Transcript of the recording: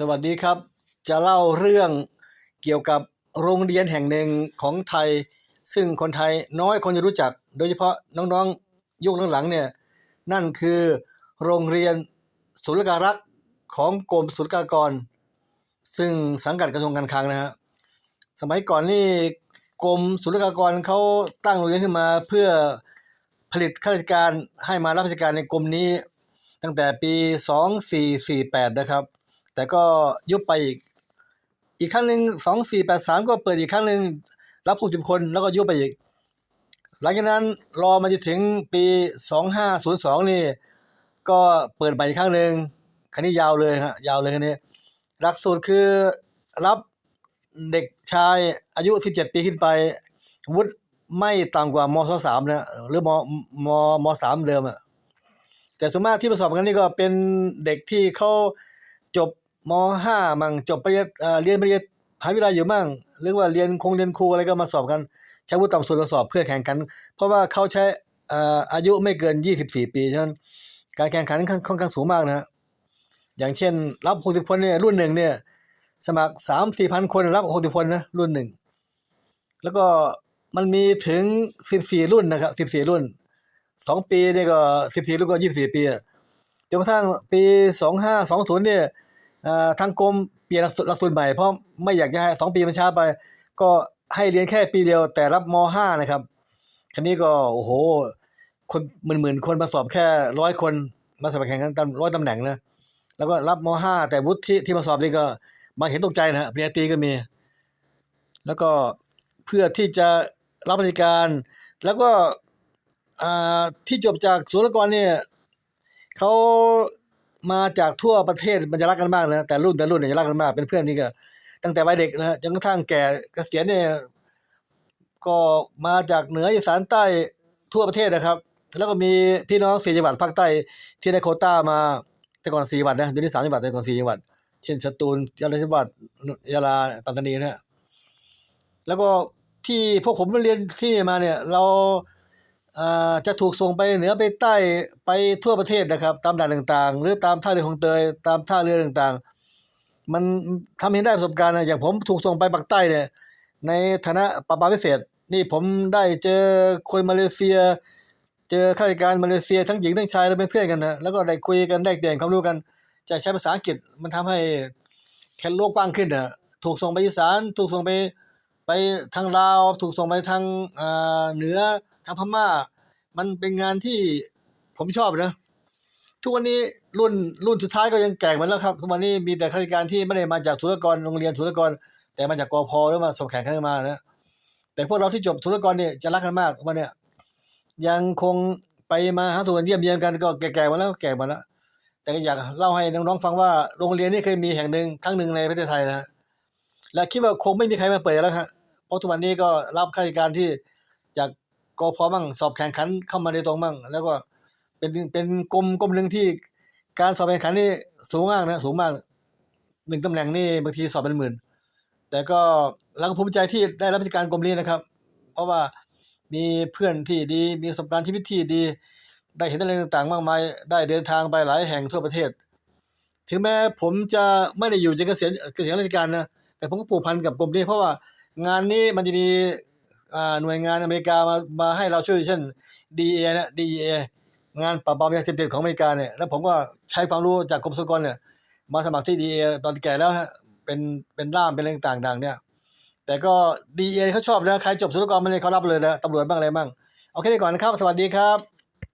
สวัสดีครับ จะเล่าเรื่องเกี่ยวกับโรงเรียนแห่งหนึ่งของไทย ซึ่งคนไทยน้อยคนจะรู้จัก โดยเฉพาะน้องๆยุคหลังๆเนี่ยนั่นคือโรงเรียนศุลการักษ์ของกรมศุลกากร ซึ่งสังกัดกระทรวงการคลังนะฮะสมัยก่อนนี่กรมศุลกากรเขาตั้งโรงเรียนขึ้นมาเพื่อผลิตข้าราชการให้มารับราชการในกรมนี้ ตั้งแต่ปี 2448 นะครับ แต่ก็ยุบไปอีก อีกครั้งหนึ่ง2483ก็เปิดอีกครั้งหนึ่งรับ60คนแล้วก็ยุบไปอีก หลังจากนั้นรอมาจนถึงปี2502นี่ ก็เปิดใหม่อีกครั้งหนึ่งคันนี้ยาวเลยฮะยาวเลยคันนี้ หลักสูตรคือรับเด็กชายอายุ 17 ปีขึ้นไป วุฒิไม่ต่ำกว่ามศสามนะหรือมมมสามเดิมอะแต่ส่วนมากที่ประสอบกันนี่ก็เป็นเด็กที่เขาจบ มห้ามั่งจบปริญญาเอ่อเรียนปริญญาหาวิทยาลัยอยู่มั่งหรือว่าเรียนคงเรียนครูอะไรก็มาสอบกันใช้วุฒิต่ำสุดมาสอบเพื่อแข่งขัน เพราะว่าเขาใช้เอ่ออายุไม่เกิน 24 ปีฉะนั้นการแข่งขันค่อนข้างสูงมากนะอย่างเช่น รับ60คนเนี่ยรุ่นหนึ่งเนี่ยสมัคร 3 4พันคนรับ60คนนะรุ่นหนึ่งแล้วก็มันมีถึง 14 รุ่นนะครับ14 รุ่นสองปีเนี่ยก็สิบสี่ลูกก็ยี่สิบสี่ปีจนกระทั่งปีสองห้าสองศูนย์เนี่ย ทางกรมเปลี่ยนหลักสูตรหลักสูตรใหม่เพราะไม่อยากจะให้สองปีมันช้าไป ก็ให้เรียนแค่ปีเดียวแต่รับมห้านะครับคันนี้ก็โอ้โห คนหมื่นหมื่นๆคนมาสอบแค่ร้อยคนมาสอบแข่งกันร้อยตำแหน่งนะแล้วก็รับมห้าแต่วุฒิที่ที่มาสอบนี่ก็บางเห็นตกใจนะฮะปริญญาตรีก็มี แล้วก็เพื่อที่จะรับบริการ แล้วก็อ่าที่จบจากศุลกากรเนี่ยเขา มาจากทั่วประเทศมันจะรักกันมากนะแต่รุ่นแต่รุ่นเนี่ยจะรักกันมากเป็นเพื่อนนี่ก็ ตั้งแต่วัยเด็กนะจนกระทั่งแก่เกษียณเนี่ย ก็มาจากเหนืออีสานใต้ทั่วประเทศนะครับ แล้วก็มีพี่น้องสี่จังหวัดภาคใต้ที่ได้โคต้ามาแต่ก่อนสี่จังหวัดนะเดี๋ยวนี้สามจังหวัดแต่ก่อนสี่จังหวัด เช่นสตูลยะลาจังหวัดยะลาปัตตานีนะแล้วก็ที่พวกผมเรียนที่มาเนี่ย เรา จะถูกส่งไปเหนือไปใต้ไปทั่วประเทศนะครับ ตามด่านต่างๆ หรือตามท่าเรือของเตยตามท่าเรือต่างๆ มันทำให้ได้ประสบการณ์นะอย่างผมถูกส่งไปปากใต้เนี่ยในฐานะปราบปรามพิเศษ นี่ผมได้เจอคนมาเลเซีย เจอข้าราชการมาเลเซียทั้งหญิงทั้งชายเราเป็นเพื่อนกันนะแล้วก็ได้คุยกันได้เปลี่ยนความรู้กันจะใช้ภาษาอังกฤษมันทำให้แค่โลกกว้างขึ้นนะถูกส่งไปอีสานถูกส่งไปไปทางลาว ถูกส่งไปทางเหนือ ทางพม่า มันเป็นงานที่ผมชอบนะ ทุกวันนี้รุ่นรุ่นสุดท้ายก็ยังแก่มาแล้วครับ ทุกวันนี้มีแต่ข้าราชการที่ไม่ได้มาจากศุลกรโรงเรียนศุลกร แต่มาจากกอพอหรือมาสอบแข่งขันกันมานะแต่พวกเราที่จบศุลกรเนี่ยจะรักกันมากวันเนี้ยยังคงไปมาหาสู่กันเยี่ยมเยียนกันก็แก่ๆมาแล้วแก่มาแล้วแต่ก็อยากเล่าให้น้องๆฟังว่าโรงเรียนนี้เคยมีแห่งหนึ่งครั้งหนึ่งในประเทศไทยนะและคิดว่าคงไม่มีใครมาเปิดแล้วครับเพราะทุกวันนี้ก็รับข้าราชการที่ กกพมั่งสอบแข่งขันเข้ามาในตรงมั่งแล้วก็เป็นเป็นกรมกรมหนึ่งที่การสอบแข่งขันนี่สูงมากนะสูงมากหนึ่งตำแหน่งนี่บางทีสอบเป็นหมื่น แต่ก็เราก็ภูมิใจที่ได้รับราชการกรมนี้นะครับ เพราะว่ามีเพื่อนที่ดีมีประสบการณ์ชีวิตที่ดี ได้เห็นอะไรต่างๆ มากมาย ได้เดินทางไปหลายแห่งทั่วประเทศ ถึงแม้ผมจะไม่ได้อยู่จนเกษียณเกษียณราชการนะแต่ผมก็ผูกพันกับกลุ่มนี้เพราะว่างานนี้มันจะมี หน่วยงานอเมริกามามาให้เราช่วยเช่น DEA นะ DEA งานปราบปรามยาเสพติดของอเมริกาเนี่ยแล้วผมก็ใช้ความรู้จากกรมสุกรเนี่ยมาสมัครที่ DEA ตอนแก่แล้วฮะเป็นเป็นร่ามเป็นอะไรต่างๆเนี่ยแต่ก็ DEA เขาชอบนะใครจบสุลกากรมาเลยเขารับเลยนะตำรวจบ้างอะไรบ้างโอเคก่อนนะครับ สวัสดีครับ